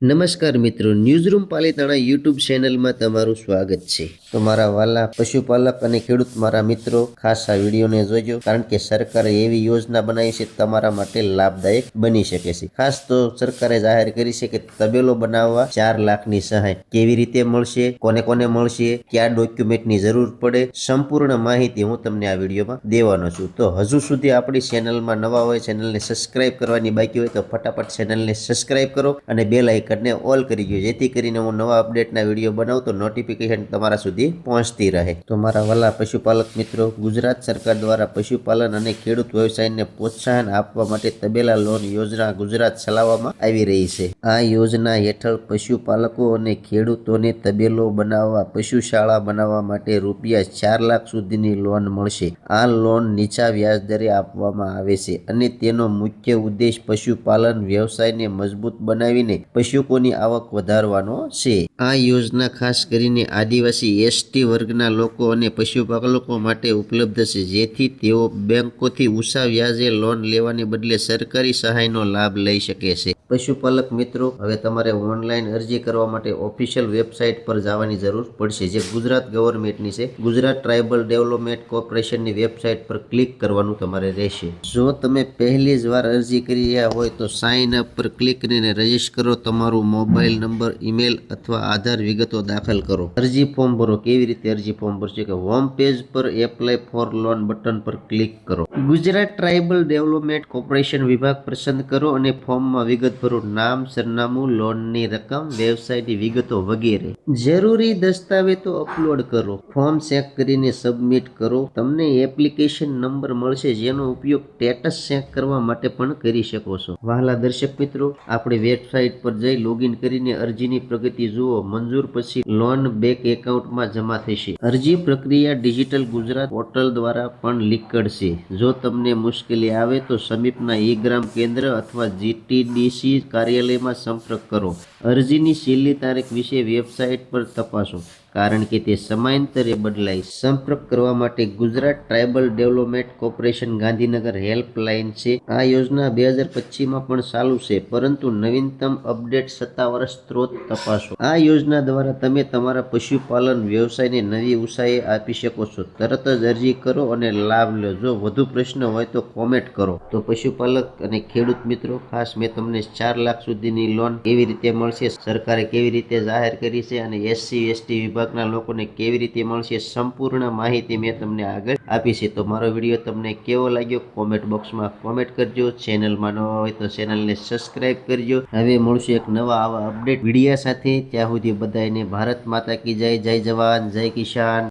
નમસ્કાર મિત્રો newsroom Palitana YouTube ચેનલમાં તમારું સ્વાગત છે. તો મારા વાલા પશુપાલક અને ખેડૂત મારા મિત્રો, ખાસ આ વિડીયોને જોજો, કારણ કે સરકારે એવી યોજના બનાવી છે, તમારા માટે લાભદાયક બની શકે છે. ખાસ તો સરકારે જાહેર કરી છે કે તબેલો બનાવવા ચાર લાખની સહાય કેવી રીતે મળશે, કોને કોને મળશે, કયા ડોક્યુમેન્ટની જરૂર પડે, સંપૂર્ણ માહિતી હું તમને આ વિડીયોમાં દેવાનો છું. તો હજુ સુધી આપણી ચેનલમાં નવા હોય ચેનલને સબસ્ક્રાઇબ કરવાની બાકી હોય, તો ફટાફટ ચેનલને સબસ્ક્રાઇબ કરો અને બે લાઇકનને ઓલ કરી દો જેથી કરીને હું નવા અપડેટના વીડિયો બનાવું તો નોટિફિકેશન તમારા સુધી પહોંચતી રહે. તો મારા વાલા પશુપાલક મિત્રો, ગુજરાત સરકાર દ્વારા પશુપાલન અને ખેડૂત વ્યવસાયને પ્રોત્સાહન આપવા માટે તબેલા લોન યોજના ગુજરાત ચલાવવામાં આવી રહી છે. આ યોજના હેઠળ પશુપાલકો અને ખેડૂતોને તબેલો બનાવવા, પશુશાળા બનાવવા માટે રૂપિયા ચાર લાખ સુધીની લોન મળશે. આ લોન નીચા વ્યાજ દરે આપવામાં આવે છે અને તેનો મુખ્ય ઉદ્દેશ પશુપાલન વ્યવસાયને મજબૂત બનાવીને પશુકોની આવક વધારવાનો છે. આ યોજના ખાસ કરીને આદિવાસી, એસટી વર્ગના લોકો અને પશુપાલકો માટે ઉપલબ્ધ છે, જેથી તેઓ બેંકોથી ઊંચા વ્યાજે લોન લેવાને બદલે સરકારી સહાયનો લાભ લઈ શકે છે. પશુપાલક મિત્રો, હવે તમારે ઓનલાઈન અરજી કરવા માટે ઓફિશિયલ વેબસાઇટ પર જવાની જરૂર પડશે, જે ગુજરાત ગવર્મેન્ટની છે. ગુજરાત ટ્રાઇબલ ડેવલપમેન્ટ કોર્પોરેશનની વેબસાઇટ પર ક્લિક કરવાનું તમારે રહેશે. જો તમે પહેલી જ વાર અરજી કરી રહ્યા હોય તો સાઇન અપ પર ક્લિક કરીને રજિસ્ટર કરો, તમારું મોબાઈલ નંબર ઈમેલ અથવા આધાર વિગતો દાખલ કરો. અરજી ફોર્મ ભરો. કેવી રીતે અરજી ફોર્મ ભરશે? કે હોમ પેજ પર એપ્લાય ફોર લોન બટન પર ક્લિક કરો. ગુજરાત ટ્રાઇબલ ડેવલપમેન્ટ કોર્પોરેશન વિભાગ પસંદ કરો અને ફોર્મમાં વિગત ભરો નામ, સરનામું લોનની રકમ વ્યવસાયની વિગતો વગેરે. જરૂરી દસ્તાવેજો અપલોડ કરો. ફોર્મ ચેક કરીને સબમિટ કરો. તમને એપ્લિકેશન નંબર મળશે જેનો ઉપયોગ સ્ટેટસ ચેક કરવા માટે પણ કરી શકો છો. વહાલા દર્શક મિત્રો, આપણે વેબસાઇટ પર જઈ લોગિન કરીને અરજીની પ્રગતિ જુઓ. મંજૂર પછી લોન બેંક એકાઉન્ટમાં જમા થશે. અરજી પ્રક્રિયા ડિજિટલ ગુજરાત પોર્ટલ દ્વારા પણ નીકળશે. જો તમને મુશ્કેલી આવે તો સમીપના ઈ ગ્રામ કેન્દ્ર અથવા જીટીડીસી કાર્યાલયમાં સંપર્ક કરો. અરજીની છેલ્લી તારીખ વિશે વેબસાઇટ પર તપાસો. કારણ કે તે સમયાંતરે બદલાય સંપર્ક કરવા માટે Gujarat tribal development corporation Gandhinagar helpline છે. આ યોજના બે હજાર પચીસમાં પણ ચાલુ છે, પરંતુ નવીનતમ અપડેટ સત્તાવાર સ્ત્રોત તપાસો. આ યોજના દ્વારા તમે તમારા પશુપાલન વ્યવસાયને નવી ઊંચાઈએ આપી શકો છો. તરત જ અરજી કરો અને લાભ લો. જો વધુ પ્રશ્ન હોય તો કોમેન્ટ કરો. તો પશુપાલક અને ખેડૂત મિત્રો, ખાસ મેં તમને ચાર લાખ સુધીની લોન કેવી રીતે મળશે? સરકારે કેવી રીતે જાહેર કરી છે? અને એસસી, એસટી વિભાગના લોકોને કેવી રીતે મળશે સંપૂર્ણ માહિતી મેં તમને આગળ આપી છે. તો મારો વીડિયો તમને કેવો લાગ્યો કોમેન્ટ બોક્સમાં કોમેન્ટ કરજો. ચેનલમાં નવા હોય તો ચેનલને સબસ્ક્રાઇબ કરજો. હવે મળશું એક નવા આવા અપડેટ વિડીયા સાથે. ત્યાં સુધી બધાને ભારત માતા કી જય. જય જવાન. જય કિસાન.